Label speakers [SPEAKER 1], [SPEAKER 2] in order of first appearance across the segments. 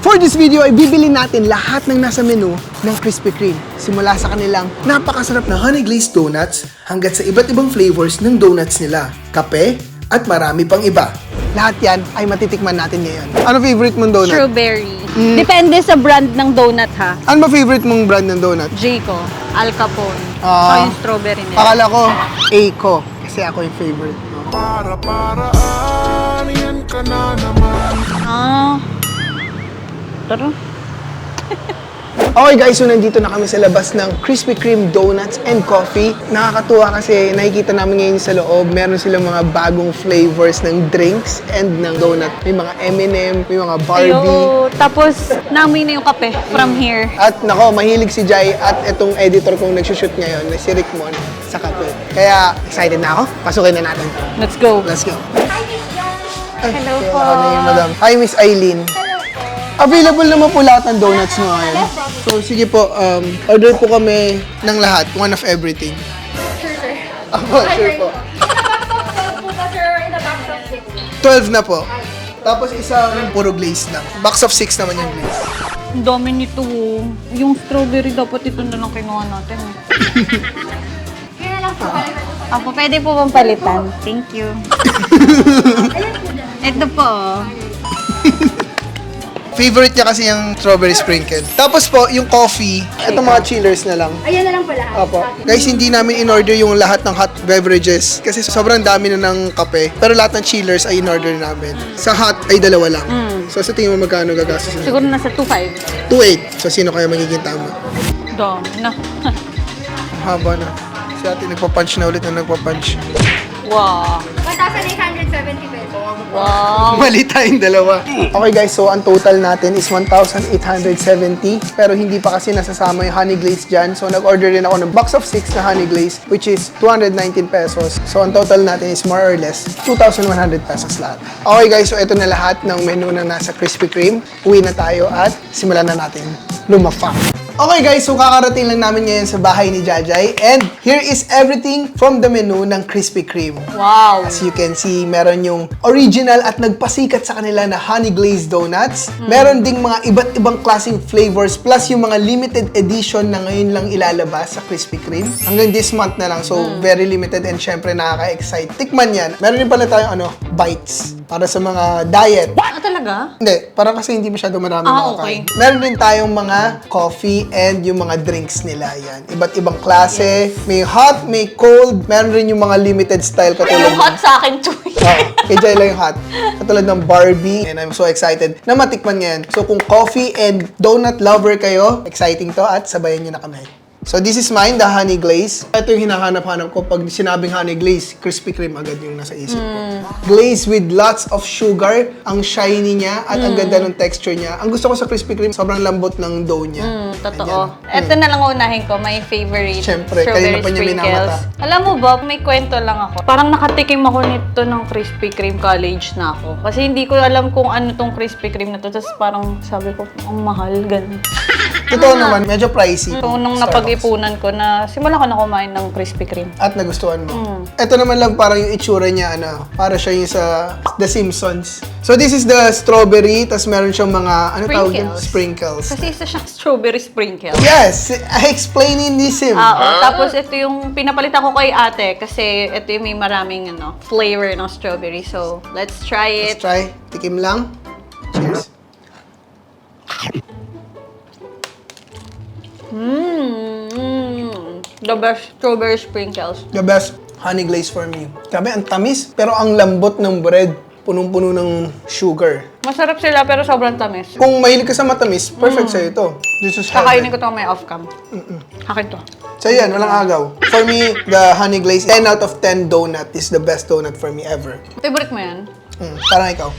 [SPEAKER 1] For this video ay bibili natin lahat ng nasa menu ng Krispy Kreme. Simula sa kanilang napakasarap na honey glazed donuts hanggat sa iba't ibang flavors ng donuts nila, kape, at marami pang iba. Lahat yan ay matitikman natin ngayon. Ano favorite mong donut?
[SPEAKER 2] Strawberry.
[SPEAKER 1] Mm.
[SPEAKER 2] Depende sa brand ng donut ha.
[SPEAKER 1] Ano ba favorite mong brand ng donut?
[SPEAKER 2] Jayco, Al Capone.
[SPEAKER 1] Ah.
[SPEAKER 2] so yung strawberry nila.
[SPEAKER 1] Akala ko, Aiko. Kasi ako yung favorite. No?
[SPEAKER 3] Para paraan, yan ka na naman
[SPEAKER 2] Ah. Tara.
[SPEAKER 1] Okay guys, so nandito na kami sa labas ng Krispy Kreme Donuts and Coffee. Nakakatuwa kasi nakikita namin ngayon sa loob, meron silang mga bagong flavors ng drinks and ng donut. May mga M&M, may mga Barbie.
[SPEAKER 2] Ayo, tapos namoy na yung kape from here.
[SPEAKER 1] At nako, mahilig si Jai at itong editor kong nagsushoot ngayon na si Rickmon sa kape. Kaya excited na ako. Pasukin na natin.
[SPEAKER 2] Let's go.
[SPEAKER 1] Let's go.
[SPEAKER 2] Hello po.
[SPEAKER 1] yung madam. Hi, Miss Eileen. Available naman po lahat ng donuts nyo ngayon. So, sige po, um, order po kami ng lahat, one of everything.
[SPEAKER 4] Sure, sir.
[SPEAKER 1] Ako, sure po.
[SPEAKER 4] po ba, sir, in the box of six?
[SPEAKER 1] 12 na po. Tapos isang puro glaze lang. Box of 6 naman yung glaze.
[SPEAKER 2] Ang dami nito. oh. Yung strawberry dapat ito na lang kinuha natin.
[SPEAKER 4] Kaya lang po, balikan po.
[SPEAKER 2] Apo, pwede po bang palitan? Thank you. Ito po.
[SPEAKER 1] Favorite niya kasi yung strawberry sprinkle. Tapos po, yung coffee, ito mga chillers na lang.
[SPEAKER 4] Ayan na lang lahat.
[SPEAKER 1] Opo. Guys, hindi namin in-order yung lahat ng hot beverages kasi sobrang dami na ng kape. Pero lahat ng chillers ay in-order namin. Sa hot ay dalawa lang. So sa tingin mo magkano gagastos na?
[SPEAKER 2] Siguro nasa 2.5.
[SPEAKER 1] 2.8. So sino kaya magiging tama?
[SPEAKER 2] Dami na.
[SPEAKER 1] Ang Haba na. Si ate nagpa-punch na ulit na nagpa-punch.
[SPEAKER 2] wow.
[SPEAKER 4] 1,870 pesos.
[SPEAKER 2] Wow.
[SPEAKER 1] Mali tayong dalawa. Okay guys, so ang total natin is 1,870. Pero hindi pa kasi nasasama yung honey glaze dyan. So nag-order din ako ng box of 6 na honey glaze, which is 219 pesos. So ang total natin is more or less 2,100 pesos lahat. Okay guys, so ito na lahat ng menu na nasa Krispy Kreme. Uwi na tayo at simulan na natin lumafa. Okay guys, so kakarating lang namin ngayon sa bahay ni Jajay. And here is everything from the menu ng Krispy Kreme.
[SPEAKER 2] Wow.
[SPEAKER 1] As you can see, meron yung original at nagpasikat sa kanila na honey glazed donuts. Meron ding mga iba't ibang klaseng flavors plus yung mga limited edition na ngayon lang ilalabas sa Krispy Kreme. Hanggang this month na lang, so very limited and syempre nakaka-excite. Tikman yan. Meron din pala tayong ano, bites para sa mga diet.
[SPEAKER 2] Ah, talaga?
[SPEAKER 1] Hindi, parang kasi hindi masyado marami
[SPEAKER 2] Ah,
[SPEAKER 1] makakain.
[SPEAKER 2] okay.
[SPEAKER 1] Meron din tayong mga coffee and yung mga drinks nila yan. Iba't ibang klase. May hot, may cold. Meron rin yung mga limited style katulad
[SPEAKER 2] Yung hot sa akin to.
[SPEAKER 1] Oo, kay Jai lang yung hot. Katulad ng Barbie. And I'm so excited na matikman ngayon. So kung coffee and donut lover kayo, exciting to at sabayan nyo na kami. So this is mine, the honey glaze. Ito yung hinahanap-hanap ko pag sinabing honey glaze, Krispy Kreme agad yung nasa isip ko. Glaze with lots of sugar, ang shiny niya at ang ganda ng texture niya. Ang gusto ko sa Krispy Kreme, sobrang lambot ng dough niya.
[SPEAKER 2] Mm, totoo.
[SPEAKER 1] Ayan.
[SPEAKER 2] Ito na lang unahin ko, my favorite
[SPEAKER 1] Siyempre, kanina pa niya
[SPEAKER 2] sprinkles.
[SPEAKER 1] minamata.
[SPEAKER 2] Alam mo ba, may kwento lang ako. Parang nakatikim ako nito ng Krispy Kreme college na ako. Kasi hindi ko alam kung ano tong Krispy Kreme na to. Tapos parang sabi ko, ang mahal, ganun.
[SPEAKER 1] Totoo naman, medyo pricey.
[SPEAKER 2] So, nung
[SPEAKER 1] Starbucks.
[SPEAKER 2] Napag-ipunan ko na, simula ko na kumain ng Krispy Kreme.
[SPEAKER 1] At nagustuhan mo.
[SPEAKER 2] Mm.
[SPEAKER 1] Ito naman lang parang yung itsura niya, ano, para siya yung sa The Simpsons. So this is the strawberry, tas meron siyang mga, ano tawag yun?
[SPEAKER 2] Sprinkles.
[SPEAKER 1] Sprinkles.
[SPEAKER 2] Kasi isa siyang strawberry sprinkle.
[SPEAKER 1] Yes! I explain in this sim.
[SPEAKER 2] Ah, oh. Tapos ito yung pinapalitan ko kay ate kasi ito yung may maraming ano, flavor ng strawberry. So, let's try
[SPEAKER 1] Let's
[SPEAKER 2] it.
[SPEAKER 1] try. Tikim lang. Cheers.
[SPEAKER 2] Mmm, the best strawberry sprinkles.
[SPEAKER 1] The best honey glaze for me. Grabe, ang tamis, pero ang lambot ng bread. Punong-puno ng sugar.
[SPEAKER 2] Masarap sila pero sobrang tamis.
[SPEAKER 1] Kung mahilig ka sa matamis, perfect sa'yo ito. This is
[SPEAKER 2] Kakainin
[SPEAKER 1] heaven.
[SPEAKER 2] ko to may off-cam. Akin to.
[SPEAKER 1] So yan, walang agaw. For me, the honey glaze, 10 out of 10 donut is the best donut for me ever.
[SPEAKER 2] Favorite mo yan?
[SPEAKER 1] Mm, parang ikaw.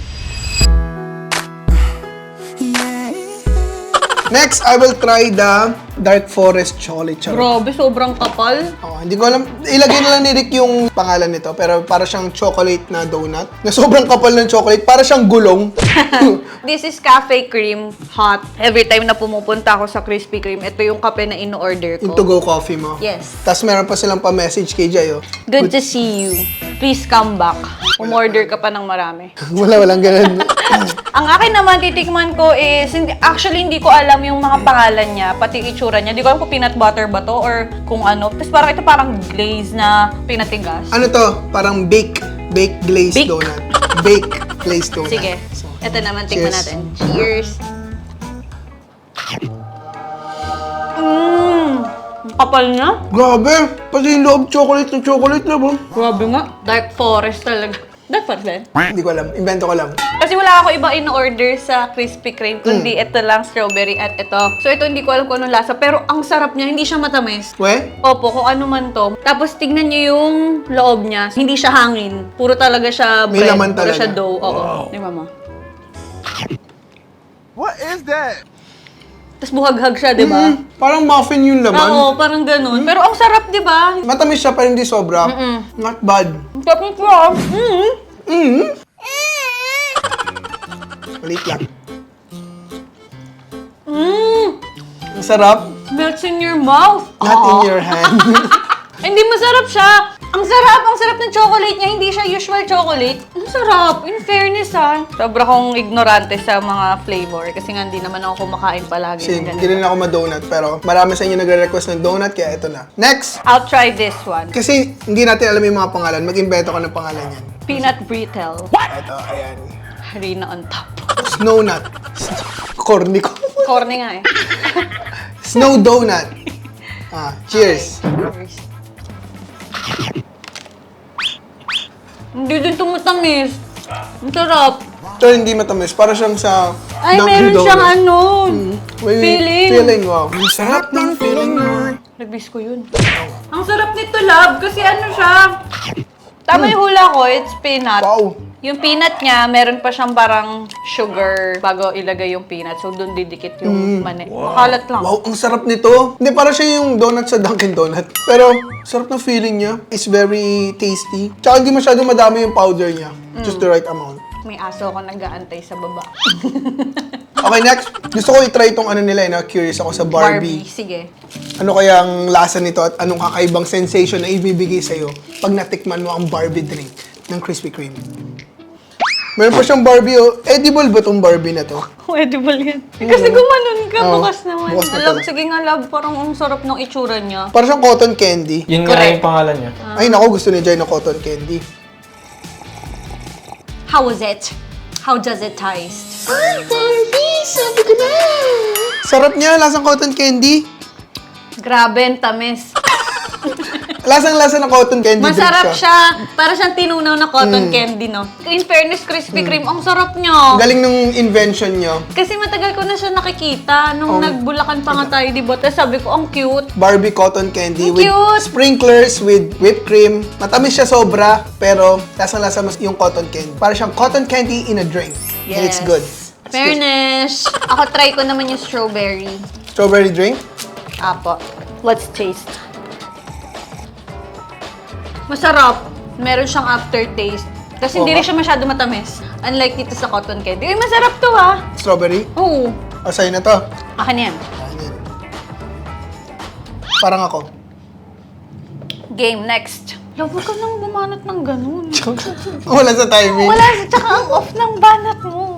[SPEAKER 1] Next, I will try the Dark Forest Chocolate Charot.
[SPEAKER 2] Grabe, sobrang kapal.
[SPEAKER 1] Oh, hindi ko alam. Ilagay na lang ni Rick yung pangalan nito. Pero para siyang chocolate na donut. Na sobrang kapal ng chocolate. Para siyang gulong.
[SPEAKER 2] This is cafe cream hot. Every time na pumupunta ako sa Krispy Kreme, ito yung kape na in-order
[SPEAKER 1] yung
[SPEAKER 2] ko.
[SPEAKER 1] to-go coffee mo.
[SPEAKER 2] Yes.
[SPEAKER 1] Tapos meron pa silang pa-message kay Jay. Oh.
[SPEAKER 2] Good to see you. please come back. Umorder ka pa ng marami.
[SPEAKER 1] Wala, walang ganun.
[SPEAKER 2] Ang akin naman, titikman ko is, hindi, actually hindi ko alam yung mga pangalan niya, pati itsura niya. Hindi ko alam kung peanut butter ba to or kung ano. Tapos parang ito parang glaze na pinatigas.
[SPEAKER 1] ano to? Parang bake. Bake glazed
[SPEAKER 2] Bake.
[SPEAKER 1] donut. Bake glazed donut.
[SPEAKER 2] Sige,
[SPEAKER 1] So,
[SPEAKER 2] ito naman, tikman
[SPEAKER 1] Cheers.
[SPEAKER 2] natin. Cheers! Mmm! Ang kapal na.
[SPEAKER 1] grabe. Pati yung loob chocolate na chocolate na ba?
[SPEAKER 2] Grabe nga. Dark forest talaga. Yun?
[SPEAKER 1] Hindi ko alam. Invento ko lang.
[SPEAKER 2] Kasi wala ako iba in-order sa Krispy Kreme, kundi ito lang, strawberry at ito. So ito, hindi ko alam kung anong lasa, pero ang sarap niya, hindi siya matamis.
[SPEAKER 1] We?
[SPEAKER 2] Opo, kung ano man to. Tapos tignan niyo yung loob niya. Hindi siya hangin. Puro talaga siya
[SPEAKER 1] May
[SPEAKER 2] bread.
[SPEAKER 1] laman
[SPEAKER 2] Puro
[SPEAKER 1] talaga.
[SPEAKER 2] siya dough. Oo. Di ba mo?
[SPEAKER 3] What is that?
[SPEAKER 2] Tapos buhaghag siya, di ba?
[SPEAKER 1] Mm, parang muffin yung laman.
[SPEAKER 2] Oo, parang ganun. Pero ang sarap, di ba?
[SPEAKER 1] Matamis siya pero hindi sobra. Not bad.
[SPEAKER 2] Ang sarap niya. Mm.
[SPEAKER 1] Mm. Wait lang.
[SPEAKER 2] Mm.
[SPEAKER 1] Ang sarap.
[SPEAKER 2] Melts in your mouth.
[SPEAKER 1] Not in
[SPEAKER 2] Oo.
[SPEAKER 1] your hand.
[SPEAKER 2] Hindi masarap siya. Ang sarap, ang sarap ng chocolate niya. Hindi siya usual chocolate. Ang sarap. In fairness ha. Sobra kong ignorante sa mga flavor. Kasi nga hindi naman ako kumakain palagi
[SPEAKER 1] Kasi
[SPEAKER 2] ng
[SPEAKER 1] hindi
[SPEAKER 2] ganito.
[SPEAKER 1] rin ako ma-donut. Pero marami sa inyo nagre-request ng donut kaya ito na. Next!
[SPEAKER 2] I'll try this one.
[SPEAKER 1] Kasi hindi natin alam yung mga pangalan. Mag-invento ka ng pangalan yan.
[SPEAKER 2] Peanut brittle.
[SPEAKER 1] Ito, ayan.
[SPEAKER 2] Harina on top.
[SPEAKER 1] Snow nut. Corny ko.
[SPEAKER 2] Corny nga eh.
[SPEAKER 1] Snow donut. Ah, cheers.
[SPEAKER 2] Hindi din tumatamis. Ang sarap.
[SPEAKER 1] Ito hindi matamis. Para siyang sa
[SPEAKER 2] Ay,
[SPEAKER 1] Dunkin'
[SPEAKER 2] meron
[SPEAKER 1] Donuts.
[SPEAKER 2] siyang ano.
[SPEAKER 1] May
[SPEAKER 2] feeling.
[SPEAKER 1] Feeling, wow. Ang sarap ng feeling mo.
[SPEAKER 2] Nagbis ko yun. Ang sarap nito, love. Kasi ano siya. Tama yung hula ko, it's peanut.
[SPEAKER 1] Wow.
[SPEAKER 2] Yung peanut niya, meron pa siyang parang sugar bago ilagay yung peanut. So, doon didikit yung mani. Makalat lang.
[SPEAKER 1] Wow, ang sarap nito. Hindi, para siya yung donut sa Dunkin' Donut. Pero, sarap ng feeling niya. It's very tasty. Tsaka hindi masyado madami yung powder niya. Just the right amount.
[SPEAKER 2] May aso ako nag-aantay sa baba.
[SPEAKER 1] Okay, next. Gusto ko i-try itong ano nila, eh, na curious ako sa Barbie.
[SPEAKER 2] Sige.
[SPEAKER 1] Ano kaya ang lasa nito at anong kakaibang sensation na ibibigay sa'yo pag natikman mo ang Barbie drink ng Krispy Kreme? Meron pa siyang Barbie, oh. Edible ba tong Barbie na to?
[SPEAKER 2] Edible yan. Kasi gumanon ka,
[SPEAKER 1] Oo,
[SPEAKER 2] bukas naman.
[SPEAKER 1] bukas na
[SPEAKER 2] Alam,
[SPEAKER 1] pala.
[SPEAKER 2] sige nga, love. Parang ang sarap ng itsura niya.
[SPEAKER 1] Para siyang cotton candy.
[SPEAKER 5] Yun nga
[SPEAKER 2] Correct.
[SPEAKER 5] yung pangalan niya.
[SPEAKER 1] Ay, nako, gusto ni Jai ng cotton candy.
[SPEAKER 2] How was it? How does it taste?
[SPEAKER 1] Ay, Barbie! Sabi ko na! Sarap niya, lasang cotton candy.
[SPEAKER 2] Grabe, ang tamis.
[SPEAKER 1] Lasang-lasa ng cotton candy
[SPEAKER 2] Masarap
[SPEAKER 1] drink
[SPEAKER 2] siya. Para siyang tinunaw na cotton candy, no? In fairness, Krispy Kreme, ang sarap niya.
[SPEAKER 1] Galing nung invention niyo.
[SPEAKER 2] Kasi matagal ko na siya nakikita nung
[SPEAKER 1] Oh.
[SPEAKER 2] nagbulakan pa nga tayo, di ba? Tapos sabi ko, ang cute.
[SPEAKER 1] Barbie cotton candy
[SPEAKER 2] Ang
[SPEAKER 1] with
[SPEAKER 2] cute!
[SPEAKER 1] sprinklers with whipped cream. Matamis siya sobra, pero lasang-lasa mas yung cotton candy. Para siyang cotton candy in a drink. And it's good.
[SPEAKER 2] Fairness. Ako try ko naman yung strawberry.
[SPEAKER 1] Strawberry drink?
[SPEAKER 2] Apo. Let's taste. Masarap. Meron siyang aftertaste. Kasi hindi
[SPEAKER 1] Oo
[SPEAKER 2] rin siya masyado matamis. Unlike dito sa cotton candy. Uy, masarap to ha.
[SPEAKER 1] Strawberry?
[SPEAKER 2] Oo.
[SPEAKER 1] O, sa'yo na to.
[SPEAKER 2] Akin yan.
[SPEAKER 1] Ayan. Parang ako.
[SPEAKER 2] Game, next. Love, huwag ka nang bumanat ng ganun.
[SPEAKER 1] Wala sa timing.
[SPEAKER 2] Wala, tsaka ang off ng banat mo.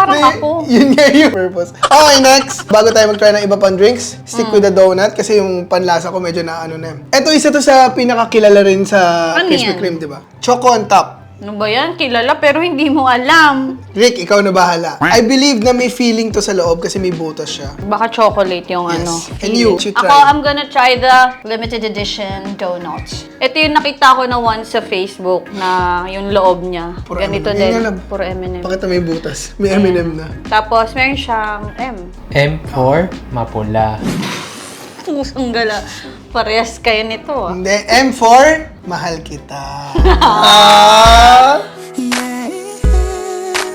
[SPEAKER 2] Parang
[SPEAKER 1] Eh,
[SPEAKER 2] ako.
[SPEAKER 1] Yun nga yung purpose. Okay, next. Bago tayo mag-try ng iba pang drinks, stick
[SPEAKER 2] Mm.
[SPEAKER 1] with the donut kasi yung panlasa ko medyo na ano na. Ito isa to sa pinakakilala rin sa
[SPEAKER 2] Ano
[SPEAKER 1] Krispy
[SPEAKER 2] yan?
[SPEAKER 1] Kreme, di ba? Choco on top.
[SPEAKER 2] Ano ba yan? Kilala pero hindi mo alam.
[SPEAKER 1] Rick, ikaw na bahala. I believe na may feeling to sa loob kasi may butas siya.
[SPEAKER 2] Baka chocolate yung
[SPEAKER 1] Yes.
[SPEAKER 2] ano.
[SPEAKER 1] And you, you
[SPEAKER 2] Ako,
[SPEAKER 1] try.
[SPEAKER 2] I'm gonna try the limited edition donuts. Ito yung nakita ko na once sa Facebook na yung loob niya.
[SPEAKER 1] Puro
[SPEAKER 2] Ganito
[SPEAKER 1] M&M.
[SPEAKER 2] din.
[SPEAKER 1] Lang.
[SPEAKER 2] Puro M&M.
[SPEAKER 1] Pakita may butas. May M&M na.
[SPEAKER 2] Tapos, meron siyang M.
[SPEAKER 5] M for mapula.
[SPEAKER 2] Pusong gala. Parehas kayo nito ah.
[SPEAKER 1] Hindi, M for mahal kita. ah!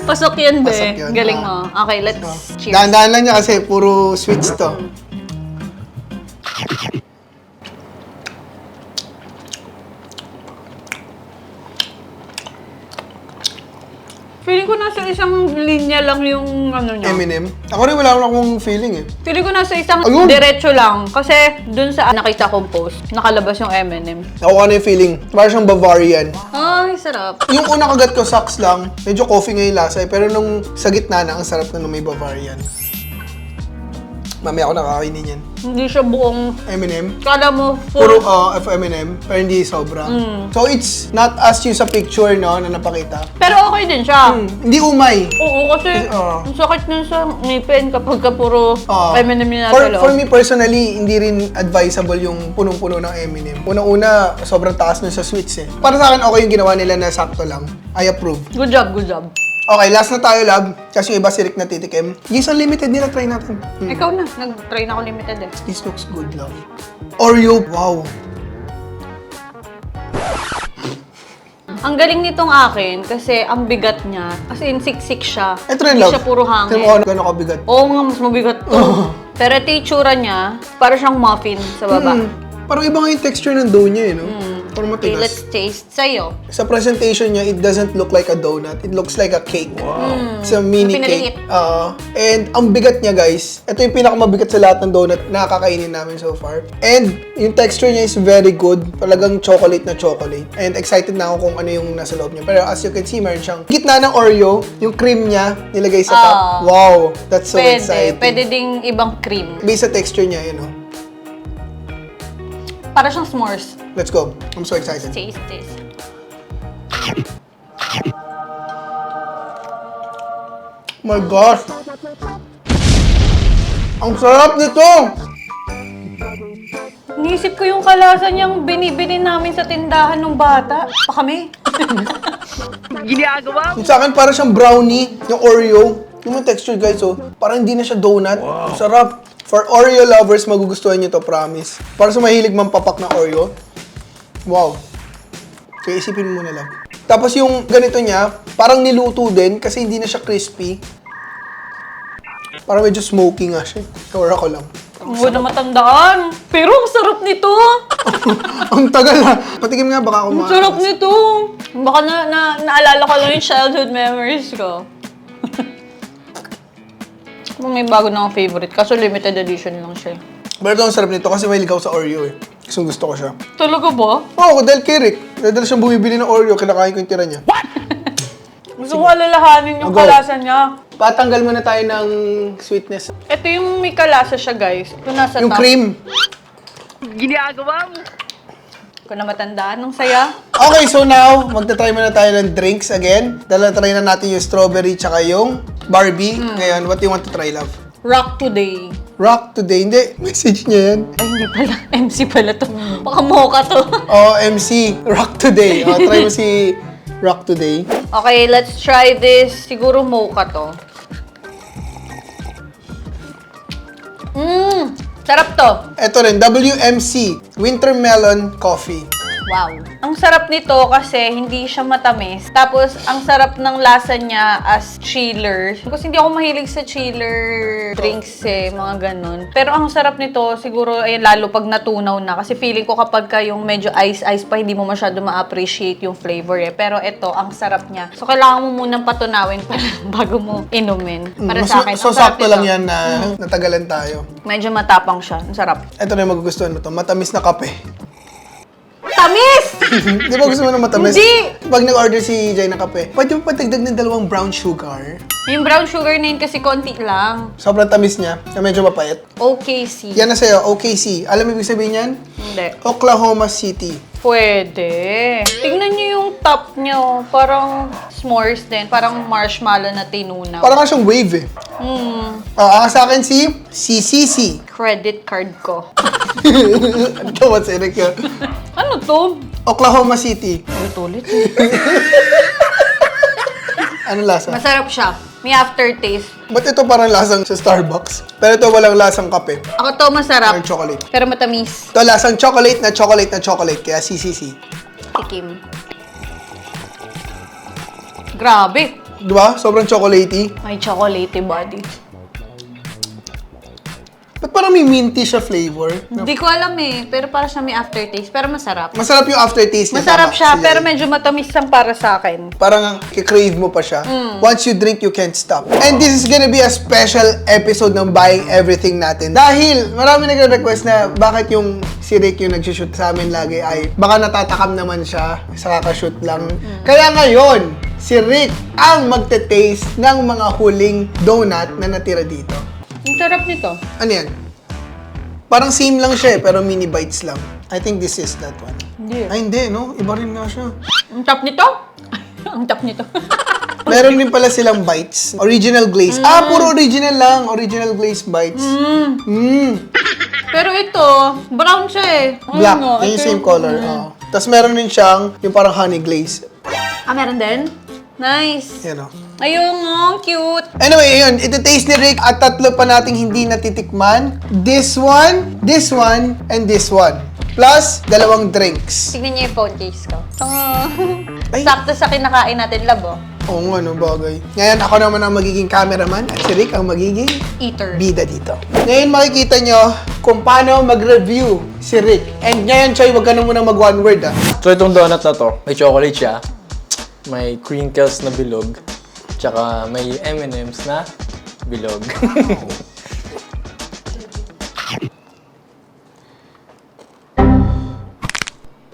[SPEAKER 2] Pasok yun, be.
[SPEAKER 1] Pasok yun,
[SPEAKER 2] Galing
[SPEAKER 1] ah.
[SPEAKER 2] mo. Okay, let's cheers.
[SPEAKER 1] Dahan-dahan lang niya kasi puro sweets to.
[SPEAKER 2] Feeling ko nasa isang linya lang yung ano niya.
[SPEAKER 1] M&M. Ako rin wala akong feeling eh.
[SPEAKER 2] Feeling ko nasa isang
[SPEAKER 1] Ayun!
[SPEAKER 2] diretso lang. Kasi dun sa nakita kong post, nakalabas yung M&M.
[SPEAKER 1] Ako ano yung feeling. Parang siyang Bavarian.
[SPEAKER 2] Ay, sarap.
[SPEAKER 1] Yung unang kagat ko, sucks lang. Medyo coffee nga yung lasa eh. Pero nung sa gitna na, ang sarap na nung may Bavarian. Mamaya ako nakakainin yan.
[SPEAKER 2] Hindi siya buong...
[SPEAKER 1] M&M.
[SPEAKER 2] Kala mo,
[SPEAKER 1] Puro
[SPEAKER 2] full...
[SPEAKER 1] uh, FMNM, pero hindi sobra. So it's not as yung sa picture, no, na napakita.
[SPEAKER 2] Pero okay din siya.
[SPEAKER 1] Hmm, hindi umay.
[SPEAKER 2] Oo, kasi
[SPEAKER 1] Oo.
[SPEAKER 2] ang sakit nun sa ngipin kapag ka puro
[SPEAKER 1] Oo.
[SPEAKER 2] M&M yung
[SPEAKER 1] for, for me personally, hindi rin advisable yung punong-puno ng M&M. Unang-una, sobrang taas nun sa sweets eh. Para sa akin, okay yung ginawa nila na sakto lang. I approve.
[SPEAKER 2] Good job, good job.
[SPEAKER 1] Okay, last na tayo, lab. Kasi yung iba si Rick na titikim. Yes, unlimited nila, try natin. Hmm.
[SPEAKER 2] Ikaw na, nag-try na ako limited eh.
[SPEAKER 1] This looks good, love. Oreo, wow.
[SPEAKER 2] Ang galing nitong akin kasi ang bigat niya. As in, siksik siya.
[SPEAKER 1] Ito rin,
[SPEAKER 2] Hindi
[SPEAKER 1] love.
[SPEAKER 2] siya puro hangin.
[SPEAKER 1] Tignan mo kung gano'n kabigat.
[SPEAKER 2] Oo nga, mas mabigat to. Pero ito yung itsura niya, para siyang muffin sa baba.
[SPEAKER 1] Hmm. Parang iba nga yung texture ng dough niya, eh, no? Parang
[SPEAKER 2] Okay,
[SPEAKER 1] matigas.
[SPEAKER 2] let's taste. Sa'yo.
[SPEAKER 1] Sa presentation niya, it doesn't look like a donut. It looks like a cake. It's a mini
[SPEAKER 2] Pinaliit.
[SPEAKER 1] cake. Uh, and ang bigat niya, guys, ito yung pinakamabigat sa lahat ng donut na kakainin namin so far. And yung texture niya is very good. Talagang chocolate na chocolate. And excited na ako kung ano yung nasa loob niya. Pero as you can see, meron siyang gitna ng Oreo, yung cream niya nilagay sa top.
[SPEAKER 2] Ah.
[SPEAKER 1] Wow, that's so
[SPEAKER 2] pwede.
[SPEAKER 1] exciting.
[SPEAKER 2] Pwede ding ibang cream.
[SPEAKER 1] Based sa texture niya, you know.
[SPEAKER 2] Para siyang s'mores.
[SPEAKER 1] Let's go. I'm so excited.
[SPEAKER 2] Taste this.
[SPEAKER 1] my gosh! Ang sarap nito!
[SPEAKER 2] Nisip ko yung kalasa niyang binibili namin sa tindahan ng bata. Pa kami.
[SPEAKER 1] Yung sa akin, para siyang brownie, yung Oreo. Yung texture, guys, oh. Parang hindi na siya donut. Ang sarap. For Oreo lovers, magugustuhan niyo to, promise. Para sa mahilig mampapak na Oreo. Wow. Kaya isipin mo muna lang. Tapos yung ganito niya, parang niluto din kasi hindi na siya crispy. Parang medyo smoky nga siya. Or ako lang.
[SPEAKER 2] Huwag na matandaan. Pero ang sarap nito.
[SPEAKER 1] Ang tagal ha. Patikim nga, baka ako
[SPEAKER 2] Ang sarap nito. Baka na, na naalala ko lang yung childhood memories ko. Kung may bago na akong favorite, kaso limited edition lang siya.
[SPEAKER 1] Pero ito ang sarap nito kasi mahilig ako sa Oreo eh. Kasi gusto ko siya.
[SPEAKER 2] Talaga ba?
[SPEAKER 1] Oo, oh, dahil kay Rick. Dahil siyang bumibili ng Oreo, kinakain ko yung tira niya.
[SPEAKER 2] Gusto ko alalahanin yung
[SPEAKER 1] Go.
[SPEAKER 2] kalasa niya.
[SPEAKER 1] Patanggal muna tayo ng sweetness.
[SPEAKER 2] Ito yung may kalasa siya, guys. Ito nasa
[SPEAKER 1] Yung
[SPEAKER 2] top.
[SPEAKER 1] cream.
[SPEAKER 2] Ko na matandaan. Ang saya.
[SPEAKER 1] Okay, so now, magta-try muna tayo ng drinks again. Dahil try na natin yung strawberry tsaka yung Barbie. Ngayon, what do you want to try, love?
[SPEAKER 2] Rock today.
[SPEAKER 1] Rock today. Hindi, message niya yan.
[SPEAKER 2] Ay, hindi pala. MC pala to. Baka mocha to.
[SPEAKER 1] Oh, MC. Rock today. Oh, try mo si Rock today.
[SPEAKER 2] okay, let's try this. Siguro mocha to. Mmm! Sarap to.
[SPEAKER 1] Ito rin, WMC. Winter Melon Coffee.
[SPEAKER 2] Wow. Ang sarap nito kasi hindi siya matamis. Tapos, ang sarap ng lasa niya as chiller. Kasi hindi ako mahilig sa chiller drinks eh, mga ganun. Pero ang sarap nito, siguro, ayun, lalo pag natunaw na. Kasi feeling ko kapag ka yung medyo ice-ice pa, hindi mo masyado ma-appreciate yung flavor eh. Pero ito, ang sarap niya. So, kailangan mo munang patunawin pa bago mo inumin. Para
[SPEAKER 1] Mas-
[SPEAKER 2] sa akin,
[SPEAKER 1] So,
[SPEAKER 2] ang sarap
[SPEAKER 1] sakto
[SPEAKER 2] nito.
[SPEAKER 1] lang yan na natagalan tayo.
[SPEAKER 2] Medyo matapang siya. Ang sarap.
[SPEAKER 1] Ito na yung magugustuhan mo to. Matamis na kape.
[SPEAKER 2] Tamis!
[SPEAKER 1] Di ba gusto mo ng matamis?
[SPEAKER 2] Hindi!
[SPEAKER 1] Pag nag-order si Jay ng kape, pwede mo patagdag ng dalawang brown sugar.
[SPEAKER 2] yung brown sugar na yun kasi konti lang.
[SPEAKER 1] Sobrang tamis niya, na medyo mapait.
[SPEAKER 2] OKC.
[SPEAKER 1] Yan na sa'yo, OKC. Alam mo ibig sabihin yan?
[SPEAKER 2] Hindi.
[SPEAKER 1] Oklahoma City.
[SPEAKER 2] Pwede. Tingnan niyo yung top niyo. Parang s'mores din. Parang marshmallow na tinunaw.
[SPEAKER 1] Parang nga siyang wave eh.
[SPEAKER 2] Hmm.
[SPEAKER 1] Ah, ang sa akin si CCC.
[SPEAKER 2] Credit card ko.
[SPEAKER 1] ano to, what's Eric yun?
[SPEAKER 2] Ano to?
[SPEAKER 1] Oklahoma City.
[SPEAKER 2] Ulit-ulit.
[SPEAKER 1] Ano lasa?
[SPEAKER 2] Masarap siya. May aftertaste.
[SPEAKER 1] Ba't ito parang lasang sa Starbucks? Pero ito walang lasang kape.
[SPEAKER 2] Ako to masarap.
[SPEAKER 1] Parang chocolate.
[SPEAKER 2] Pero matamis.
[SPEAKER 1] Ito lasang chocolate na chocolate na chocolate, kaya CCC.
[SPEAKER 2] Tikim. Grabe.
[SPEAKER 1] Di ba? Sobrang chocolatey.
[SPEAKER 2] May chocolate body.
[SPEAKER 1] Ba't parang may minty siya flavor?
[SPEAKER 2] Hindi ko alam eh, pero para siya may aftertaste. Pero masarap.
[SPEAKER 1] Masarap yung aftertaste niya.
[SPEAKER 2] Masarap
[SPEAKER 1] tama,
[SPEAKER 2] siya, pero medyo matamis lang para sa akin.
[SPEAKER 1] Parang kikrave mo pa siya.
[SPEAKER 2] Mm.
[SPEAKER 1] Once you drink, you can't stop. And this is gonna be a special episode ng Buying Everything natin. Dahil marami nagre-request na bakit yung si Rick yung nagsushoot sa amin lagi ay baka natatakam naman siya sa kakashoot lang.
[SPEAKER 2] Mm.
[SPEAKER 1] Kaya ngayon, si Rick ang magte-taste ng mga huling donut na natira dito.
[SPEAKER 2] Ang sarap nito.
[SPEAKER 1] Ano yan? Parang same lang siya eh, pero mini bites lang. I think this is that one.
[SPEAKER 2] Hindi.
[SPEAKER 1] Ay, hindi, no? Iba rin nga siya.
[SPEAKER 2] Ang tap nito? Ang tap nito.
[SPEAKER 1] Meron din pala silang bites. Original glaze. Ah, puro original lang. Original glaze bites. Mm.
[SPEAKER 2] pero ito, brown siya eh.
[SPEAKER 1] Black.
[SPEAKER 2] Ano,
[SPEAKER 1] Yung
[SPEAKER 2] ito
[SPEAKER 1] same color. Oh. Tapos meron din siyang yung parang honey glaze.
[SPEAKER 2] Ah, meron din? Nice.
[SPEAKER 1] Yan o.
[SPEAKER 2] Ayun, oh, cute.
[SPEAKER 1] Anyway, yun. Ito taste ni Rick at tatlo pa nating hindi natitikman. This one, this one, and this one. Plus, dalawang drinks.
[SPEAKER 2] Tignan niyo yung phone case ko. Ah.
[SPEAKER 1] Ay.
[SPEAKER 2] Sakto sa kinakain natin, love, oh.
[SPEAKER 1] Oo nga, no, bagay. Ngayon, ako naman ang magiging cameraman at si Rick ang magiging
[SPEAKER 2] Eater.
[SPEAKER 1] bida dito. Ngayon makikita nyo kung paano mag-review si Rick. And ngayon, Choy, wag ka na muna mag one word ah.
[SPEAKER 5] So itong donut na to, may chocolate siya, may crinkles na bilog, tsaka may M&M's na bilog.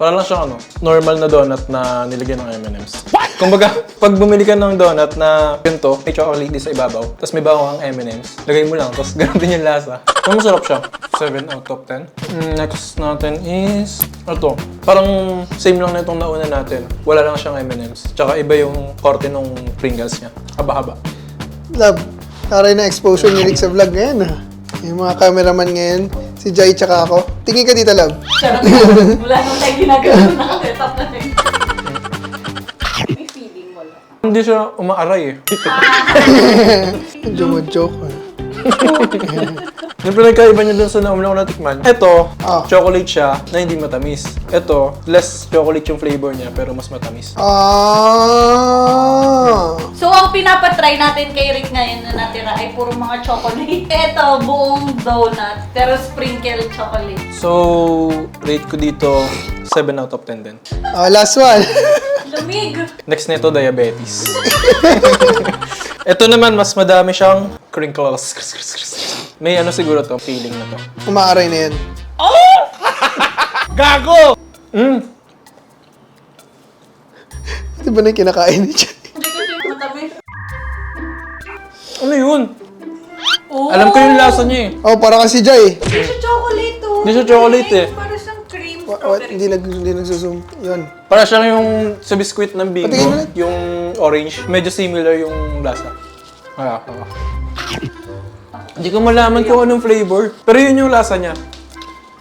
[SPEAKER 5] Para lang siyang ano, normal na donut na nilagyan ng M&M's. Kumbaga, pag bumili ka ng donut na ganito, may chocolate din sa ibabaw, tapos may bawang ang M&M's, lagay mo lang, tapos ganun din yung lasa. Pero masarap siya. 7 out of 10. Mm, next natin is, ito, parang same lang na itong nauna natin. Wala lang siyang M&M's. Tsaka iba yung korte ng Pringles niya. Haba-haba.
[SPEAKER 1] Love, taray na exposure ni Rick sa vlog ngayon ah. Yung mga cameraman ngayon, si Jai tsaka ako. Tingin ka dito, love.
[SPEAKER 2] Sarap Wala nang tayo ginagawa na set-up na rin.
[SPEAKER 5] Hindi siya umaaray eh.
[SPEAKER 1] Medyo ah.
[SPEAKER 5] Yung pinagkaiba niya dun sa nauna ko natikman, ito,
[SPEAKER 1] Ah.
[SPEAKER 5] chocolate siya na hindi matamis. Ito, less chocolate yung flavor niya pero mas matamis.
[SPEAKER 1] Ah!
[SPEAKER 2] So, ang pinapatry natin kay Rick ngayon na natira ay puro mga chocolate. Ito, buong donut, pero sprinkle chocolate.
[SPEAKER 5] So, rate ko dito 7 out of 10 din.
[SPEAKER 1] Ah, last one.
[SPEAKER 2] Lumig!
[SPEAKER 5] Next nito, diabetes. Ito naman, mas madami siyang crinkles. May ano siguro to, feeling na to.
[SPEAKER 1] Umaaray na yan.
[SPEAKER 5] Mm.
[SPEAKER 1] Di ba na yung kinakain ni Jai?
[SPEAKER 2] Hindi kasi matamis.
[SPEAKER 5] Ano yun?
[SPEAKER 2] Oh,
[SPEAKER 5] Alam ko yung lasa niya eh.
[SPEAKER 1] Oh, para kasi Jai.
[SPEAKER 2] Hindi siya chocolate to.
[SPEAKER 5] Hindi siya chocolate eh.
[SPEAKER 2] Parang siyang cream
[SPEAKER 1] Wa- wa-
[SPEAKER 2] strawberry.
[SPEAKER 1] hindi, nag, hindi nagsusum. Yun.
[SPEAKER 5] Para siyang yung sa biskuit ng Bingo,
[SPEAKER 1] Patingin ulit.
[SPEAKER 5] yung orange. Medyo similar yung lasa. Ah, ah. Hindi ko malaman kung anong flavor. Pero yun yung lasa niya.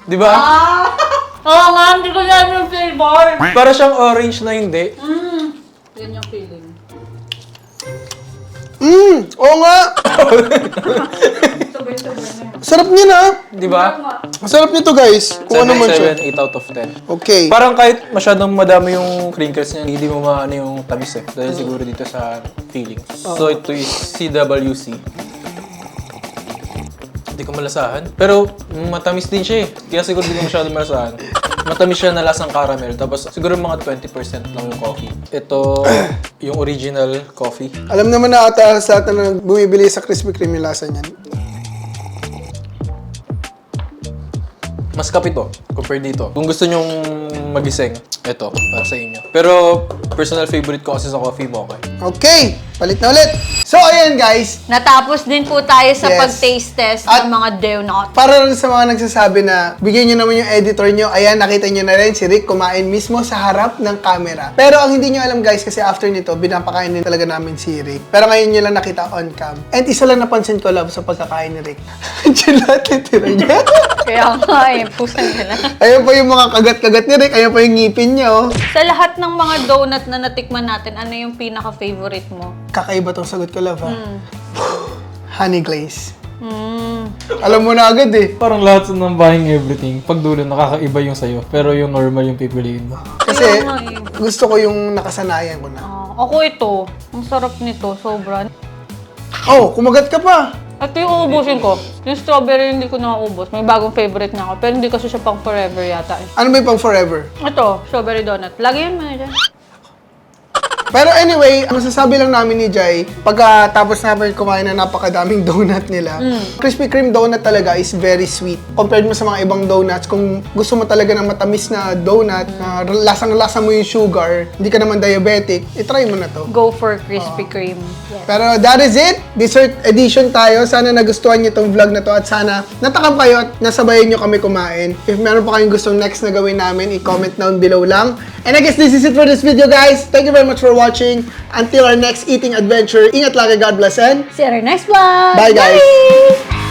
[SPEAKER 5] Di ba?
[SPEAKER 2] Ah! Oo nga, hindi ko alam yung flavor.
[SPEAKER 5] Para siyang orange na hindi.
[SPEAKER 2] Mm. Yan yung feeling.
[SPEAKER 1] Mmm! Oo nga!
[SPEAKER 2] Sabay-sabay na yun.
[SPEAKER 1] Sarap niya na.
[SPEAKER 5] Di ba?
[SPEAKER 1] Ang sarap nito guys. Kung ano man siya.
[SPEAKER 5] 7, 8 out of 10.
[SPEAKER 1] Okay.
[SPEAKER 5] Parang kahit masyadong madami yung crinkles niya, hindi mo maano yung tamis eh. Dahil siguro dito sa feeling. So ito is CWC. Hindi ko malasahan. Pero mm, matamis din siya eh. Kaya siguro hindi ko masyadong malasahan. Matamis siya na lasang caramel. Tapos siguro mga 20% lang yung coffee. Ito, yung original coffee.
[SPEAKER 1] Alam naman na ata sa atin na bumibili sa Krispy Kreme yung lasa niyan.
[SPEAKER 5] Mas kapit to, compare dito. Kung gusto nyong magising, ito, para sa inyo. Pero, personal favorite ko kasi sa coffee mocha.
[SPEAKER 1] Okay, palit na ulit. So, ayan guys.
[SPEAKER 2] Natapos din po tayo sa
[SPEAKER 1] Yes.
[SPEAKER 2] pag-taste test
[SPEAKER 1] At-
[SPEAKER 2] ng mga donut.
[SPEAKER 1] Para rin sa mga nagsasabi na bigyan nyo naman yung editor nyo, ayan, nakita nyo na rin si Rick kumain mismo sa harap ng camera. Pero ang hindi nyo alam guys, kasi after nito, binapakain din talaga namin si Rick. Pero ngayon nyo lang nakita on cam. And isa lang napansin ko, love, sa pagkakain ni Rick. Diyan lahat titira niya.
[SPEAKER 2] Kaya nga eh, pusan nila.
[SPEAKER 1] Ayan pa yung mga kagat-kagat ni Rick, ayan pa yung ngipin niya, oh.
[SPEAKER 2] Sa lahat ng mga donut na natikman natin, ano yung pinaka-favorite mo?
[SPEAKER 1] Kakaiba tong sagot ko, love, ha? Honey glaze.
[SPEAKER 2] Mm.
[SPEAKER 1] Alam mo na agad, eh.
[SPEAKER 5] Parang lahat ng buying everything, pag dulo nakakaiba yung sayo, pero yung normal yung pipiliin mo.
[SPEAKER 1] Kasi
[SPEAKER 2] nga eh.
[SPEAKER 1] gusto ko yung nakasanayan ko na.
[SPEAKER 2] Ah, ako ito. Ang sarap nito, sobra.
[SPEAKER 1] Oh, kumagat ka pa.
[SPEAKER 2] Ito yung uubusin ko. Yung strawberry hindi ko nakaubos. May bagong favorite na ako. Pero hindi kasi siya pang forever yata. eh.
[SPEAKER 1] Ano yung pang forever?
[SPEAKER 2] Ito, strawberry donut. Lagyan mo na dyan.
[SPEAKER 1] Pero anyway, ang masasabi lang namin ni Jai, pagkatapos namin kumain ng napakadaming donut nila, Krispy Kreme donut talaga is very sweet. Compared mo sa mga ibang donuts, kung gusto mo talaga ng matamis na donut, na lasang-lasa mo yung sugar, hindi ka naman diabetic, itry mo na to.
[SPEAKER 2] Go for Krispy Kreme.
[SPEAKER 1] Pero that is it. Dessert edition tayo. Sana nagustuhan niyo tong vlog na to at sana natakam kayo at nasabayan niyo kami kumain. If meron pa kayong gustong next na gawin namin, i-comment down below lang. And I guess this is it for this video, guys. Thank you very much for watching. Until our next eating adventure, ingat lagi, God bless, and
[SPEAKER 2] See you in our next vlog!
[SPEAKER 1] bye, guys!